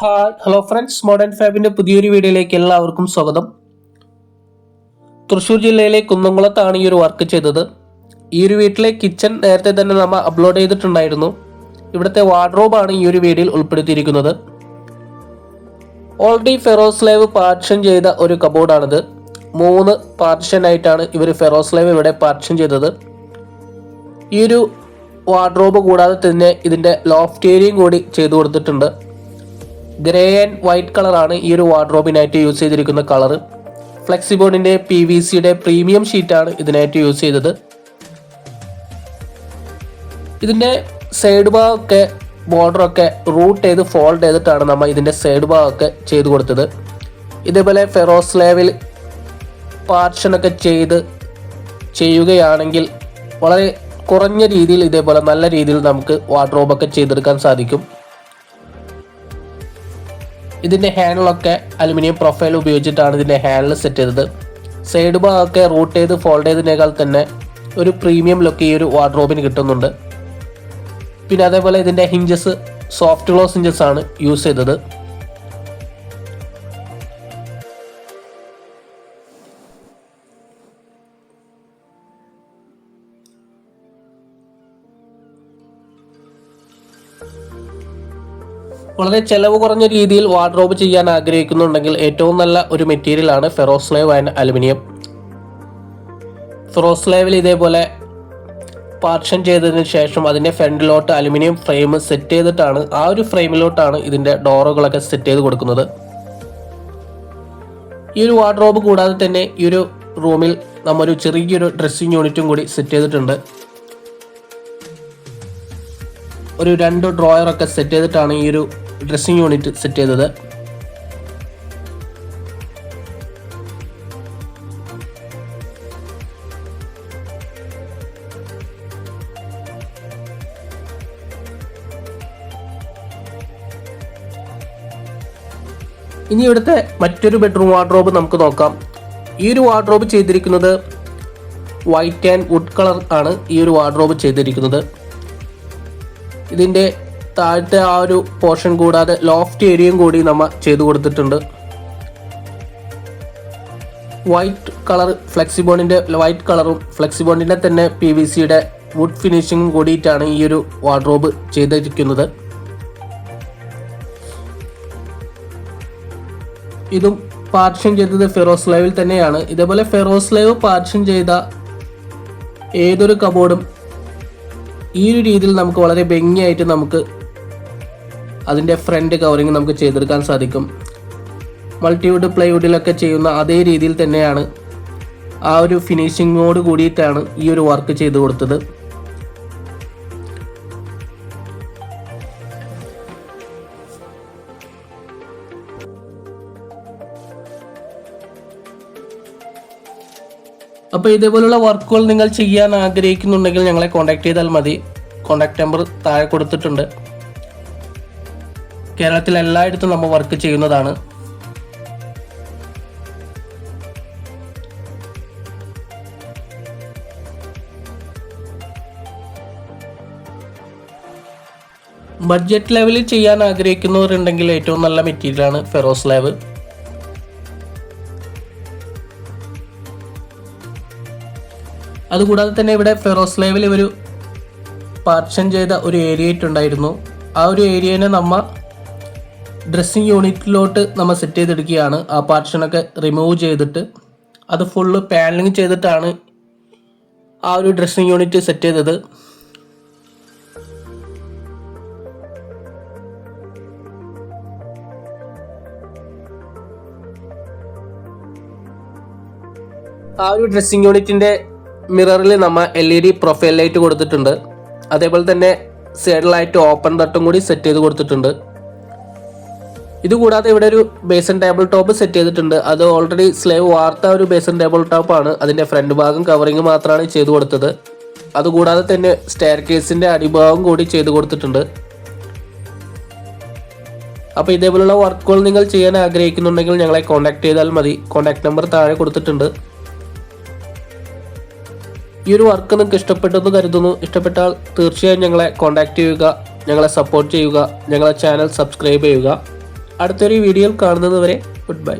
Hello friends modern ഫാബിന്റെ പുതിയൊരു വീഡിയോയിലേക്ക് എല്ലാവർക്കും സ്വാഗതം. തൃശ്ശൂർ ജില്ലയിലെ കുന്നംകുളത്താണ് ഈ ഒരു വർക്ക് ചെയ്തത്. ഈ ഒരു വീട്ടിലെ കിച്ചൺ നേരത്തെ തന്നെ നമ്മൾ അപ്ലോഡ് ചെയ്തിട്ടുണ്ടായിരുന്നു. ഇവിടുത്തെ വാർഡ്രോബാണ് ഈ ഒരു വീഡിയോയിൽ ഉൾപ്പെടുത്തിയിരിക്കുന്നത്. ഓൾറെഡി ഫെറോസ്ലേവ് പാർഷൻ ചെയ്ത ഒരു കബോർഡാണിത് മൂന്ന് പാർഷൻ ആയിട്ടാണ് ഇവർ ഫെറോസ്ലേവ് ഇവിടെ പാർഷൻ ചെയ്തത്. ഈ ഒരു വാർഡ്രോബ് കൂടാതെ തന്നെ ഇതിന്റെ ലോഫ്റ്റ് ഏരിയയും കൂടി ചെയ്തു കൊടുത്തിട്ടുണ്ട്. ഗ്രേ ആൻഡ് വൈറ്റ് കളറാണ് ഈ ഒരു വാർഡ്രോബിനായിട്ട് യൂസ് ചെയ്തിരിക്കുന്ന കളർ ഫ്ലെക്സിബോണിന്റെ പി വി സിയുടെ പ്രീമിയം ഷീറ്റാണ് ഇതിനായിട്ട് യൂസ് ചെയ്തത്. ഇതിന്റെ സൈഡ് ഭാഗമൊക്കെ ബോർഡറൊക്കെ റൂട്ട് ചെയ്ത് ഫോൾഡ് ചെയ്തിട്ടാണ് നമ്മൾ ഇതിന്റെ സൈഡ് ഭാഗമൊക്കെ ചെയ്ത് കൊടുത്തത്. ഇതേപോലെ ഫെറോസ് ലേവിൽ പാർഷനൊക്കെ ചെയ്ത് ചെയ്യുകയാണെങ്കിൽ വളരെ കുറഞ്ഞ രീതിയിൽ ഇതേപോലെ നല്ല രീതിയിൽ നമുക്ക് വാർഡ്രോബൊക്കെ ചെയ്തെടുക്കാൻ സാധിക്കും. ഇതിന്റെ ഹാൻഡിലൊക്കെ അലുമിനിയം പ്രൊഫൈൽ ഉപയോഗിച്ചിട്ടാണ് ഇതിന്റെ ഹാൻഡിൽ സെറ്റ് ചെയ്തത്. സൈഡ് ഭാഗമൊക്കെ റൂട്ട് ചെയ്ത് ഫോൾഡ് ചെയ്തതിനേക്കാൾ തന്നെ ഒരു പ്രീമിയം ലുക്ക് ഈ ഒരു വാർഡ്രോബിന് കിട്ടുന്നുണ്ട്. പിന്നെ അതേപോലെ ഇതിന്റെ ഹിഞ്ചസ് സോഫ്റ്റ് ക്ലോസ് ഹിഞ്ചസ് ആണ് യൂസ് ചെയ്തത്. വളരെ ചെലവ് കുറഞ്ഞ രീതിയിൽ വാർഡ്രോബ് ചെയ്യാൻ ആഗ്രഹിക്കുന്നുണ്ടെങ്കിൽ ഏറ്റവും നല്ല ഒരു മെറ്റീരിയൽ ആണ് ഫെറോസ്ലേവ് ആൻഡ് അലുമിനിയം. ഫെറോസ്ലേവിൽ ഇതേപോലെ പാർഷൻ ചെയ്തതിന് ശേഷം അതിന്റെ ഫ്രണ്ടിലോട്ട് അലുമിനിയം ഫ്രെയിം സെറ്റ് ചെയ്തിട്ടാണ് ആ ഒരു ഫ്രെയിമിലോട്ടാണ് ഇതിന്റെ ഡോറുകളൊക്കെ സെറ്റ് ചെയ്ത് കൊടുക്കുന്നത്. ഈ ഒരു വാർഡ്രോബ് കൂടാതെ തന്നെ ഈ ഒരു റൂമിൽ നമ്മൊരു ചെറിയൊരു ഡ്രസ്സിങ് യൂണിറ്റും കൂടി സെറ്റ് ചെയ്തിട്ടുണ്ട്. ഒരു രണ്ട് ഡ്രോയറൊക്കെ സെറ്റ് ചെയ്തിട്ടാണ് ഈ ഒരു ഡ്രസ്സിങ് യൂണിറ്റ് സെറ്റ് ചെയ്തത്. ഇനി ഇവിടുത്തെ മറ്റൊരു ബെഡ്റൂം വാർഡ്രോബ് നമുക്ക് നോക്കാം. ഈ ഒരു വാർഡ്രോബ് ചെയ്തിരിക്കുന്നത് വൈറ്റ് ആൻഡ് വുഡ് കളർ ആണ് ഈ ഒരു വാർഡ്രോബ് ചെയ്തിരിക്കുന്നത്. ഇതിന്റെ താഴത്തെ ആ ഒരു പോർഷൻ കൂടാതെ ലോഫ്റ്റ് ഏരിയയും കൂടി നമ്മൾ ചെയ്തു കൊടുത്തിട്ടുണ്ട്. വൈറ്റ് കളർ ഫ്ലെക്സി ഫ്ലെക്സിബോണിന്റെ വൈറ്റ് കളറും ഫ്ലെക്സി ഫ്ലെക്സിബോണിന്റെ തന്നെ പി വി സിയുടെ വുഡ് ഫിനിഷിങ്ങും കൂടിയിട്ടാണ് ഈ ഒരു വാർഡ്രോബ് ചെയ്തിരിക്കുന്നത്. ഇതും പാർഷൻ ചെയ്തത് ഫെറോസ് ലൈവിൽ തന്നെയാണ്. ഇതേപോലെ ഫെറോസ് ലൈവ് പാർഷൻ ചെയ്ത ഏതൊരു കബോർഡും ഈ ഒരു രീതിയിൽ നമുക്ക് വളരെ ഭംഗിയായിട്ട് നമുക്ക് അതിന്റെ ഫ്രണ്ട് കവറിങ് നമുക്ക് ചെയ്തെടുക്കാൻ സാധിക്കും. മൾട്ടിവുഡ് പ്ലൈവുഡിലൊക്കെ ചെയ്യുന്ന അതേ രീതിയിൽ തന്നെയാണ് ആ ഒരു ഫിനിഷിങ്ങോട് കൂടിയിട്ടാണ് ഈ ഒരു വർക്ക് ചെയ്തു കൊടുത്തത്. അപ്പോൾ ഇതേപോലുള്ള വർക്കുകൾ നിങ്ങൾ ചെയ്യാൻ ആഗ്രഹിക്കുന്നുണ്ടെങ്കിൽ ഞങ്ങളെ കോൺടാക്ട് ചെയ്താൽ മതി. കോൺടാക്ട് നമ്പർ താഴെ കൊടുത്തിട്ടുണ്ട്. കേരളത്തിൽ എല്ലായിടത്തും നമ്മൾ വർക്ക് ചെയ്യുന്നതാണ്. ബഡ്ജറ്റ് ലെവലിൽ ചെയ്യാൻ ആഗ്രഹിക്കുന്നവരുണ്ടെങ്കിൽ ഏറ്റവും നല്ല മെറ്റീരിയലാണ് ഫെറോസ് ലാബ് അതുകൂടാതെ തന്നെ ഇവിടെ ഫെറോസ് ലേവിൽ ഒരു പാർഷൻ ചെയ്ത ഒരു ഏരിയ ഉണ്ടായിരുന്നു ആ ഒരു ഏരിയനെ നമ്മ ഡ്രസ്സിങ് യൂണിറ്റിലോട്ട് നമ്മൾ സെറ്റ് ചെയ്തെടുക്കുകയാണ്. ആ പാർട്ടിഷനൊക്കെ റിമൂവ് ചെയ്തിട്ട് അത് ഫുള്ള് പാനലിങ് ചെയ്തിട്ടാണ് ആ ഒരു ഡ്രസ്സിങ് യൂണിറ്റ് സെറ്റ് ചെയ്തത്. ആ ഒരു ഡ്രസ്സിങ് യൂണിറ്റിന്റെ മിററിൽ നമ്മൾ L E D profile light കൊടുത്തിട്ടുണ്ട്. അതേപോലെ തന്നെ സൈഡിലായിട്ട് ഓപ്പൺ തട്ടും കൂടി സെറ്റ് ചെയ്ത് കൊടുത്തിട്ടുണ്ട്. ഇതുകൂടാതെ ഇവിടെ ഒരു ബേസൺ ടേബിൾ ടോപ്പ് സെറ്റ് ചെയ്തിട്ടുണ്ട്. അത് ഓൾറെഡി സ്ലേവ് വാർത്ത ഒരു ബേസൺ ടേബിൾ ടോപ്പ് ആണ്. അതിന്റെ ഫ്രണ്ട് ഭാഗം കവറിങ് മാത്രമാണ് ചെയ്തു കൊടുത്തത്. അതുകൂടാതെ തന്നെ സ്റ്റെയർ കേസിന്റെ അടിഭാഗം കൂടി ചെയ്തു കൊടുത്തിട്ടുണ്ട്. അപ്പോൾ ഇതേപോലുള്ള വർക്കുകൾ നിങ്ങൾ ചെയ്യാൻ ആഗ്രഹിക്കുന്നുണ്ടെങ്കിൽ ഞങ്ങളെ കോൺടാക്ട് ചെയ്താൽ മതി. കോൺടാക്ട് നമ്പർ താഴെ കൊടുത്തിട്ടുണ്ട്. ഈ ഒരു വർക്ക് നിങ്ങൾക്ക് ഇഷ്ടപ്പെട്ടെന്ന് കരുതുന്നു. ഇഷ്ടപ്പെട്ടാൽ തീർച്ചയായും ഞങ്ങളെ കോൺടാക്ട് ചെയ്യുക. ഞങ്ങളെ സപ്പോർട്ട് ചെയ്യുക. ഞങ്ങളെ ചാനൽ സബ്സ്ക്രൈബ് ചെയ്യുക. അടുത്തൊരു വീഡിയോയിൽ കാണുന്നതുവരെ ഗുഡ് ബൈ